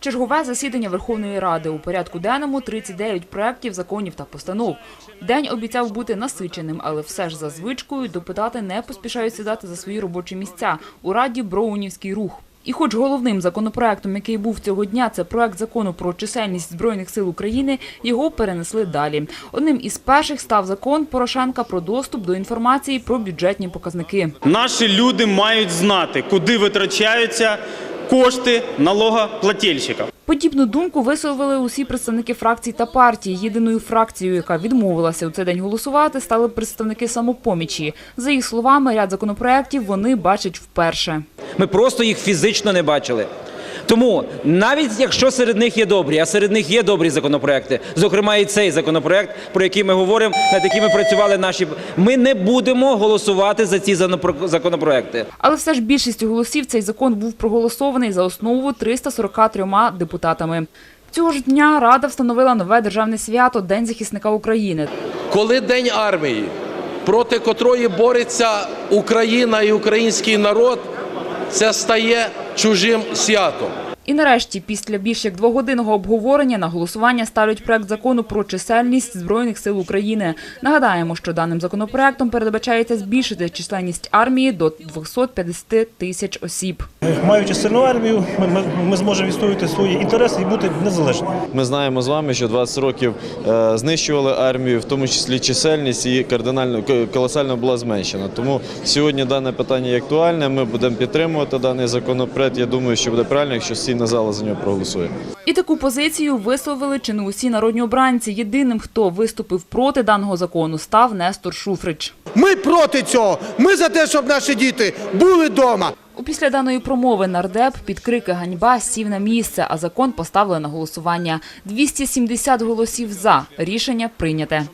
Чергове засідання Верховної Ради. У порядку денному 39 проєктів, законів та постанов. День обіцяв бути насиченим, але все ж за звичкою депутати не поспішають сідати за свої робочі місця. У Раді Броунівський рух. І хоч головним законопроектом, який був цього дня, це проект закону про чисельність Збройних сил України, його перенесли далі. Одним із перших став закон Порошенка про доступ до інформації про бюджетні показники. Наші люди мають знати, куди витрачаються кошти налогоплательщика. Подібну думку висловили усі представники фракцій та партій. Єдиною фракцією, яка відмовилася у цей день голосувати, стали представники самопомічі. За їх словами, ряд законопроєктів вони бачать вперше. Ми просто їх фізично не бачили. Тому навіть якщо серед них є добрі, а серед них є добрі законопроекти, зокрема і цей законопроект, про який ми говоримо, над якими працювали наші, ми не будемо голосувати за ці законопроекти. Але все ж більшістю голосів цей закон був проголосований за основу 343 депутатами. Цього ж дня Рада встановила нове державне свято День захисника України. Коли День армії, проти котрої бореться Україна і український народ, це стає чужим святом. І нарешті, після більш як двогодинного обговорення, на голосування ставлять проект закону про чисельність Збройних сил України. Нагадаємо, що даним законопроектом передбачається збільшити численність армії до 250 тисяч осіб. Маючи сильну армію, ми, ми, ми зможемо відстоювати свої інтереси і бути незалежними. Ми знаємо з вами, що 20 років е, знищували армію, в тому числі чисельність і кардинально колосально була зменшена. Тому сьогодні дане питання є актуальне. Ми будемо підтримувати даний законопроект. Я думаю, що буде правильно, якщо сильна зала за нього проголосує. І таку позицію висловили чи не усі народні обранці. Єдиним, хто виступив проти даного закону, став Нестор Шуфрич. Ми проти цього. Ми за те, щоб наші діти були вдома. У після даної промови нардеп під крики ганьба сів на місце, а закон поставили на голосування. 270 голосів за. Рішення прийняте.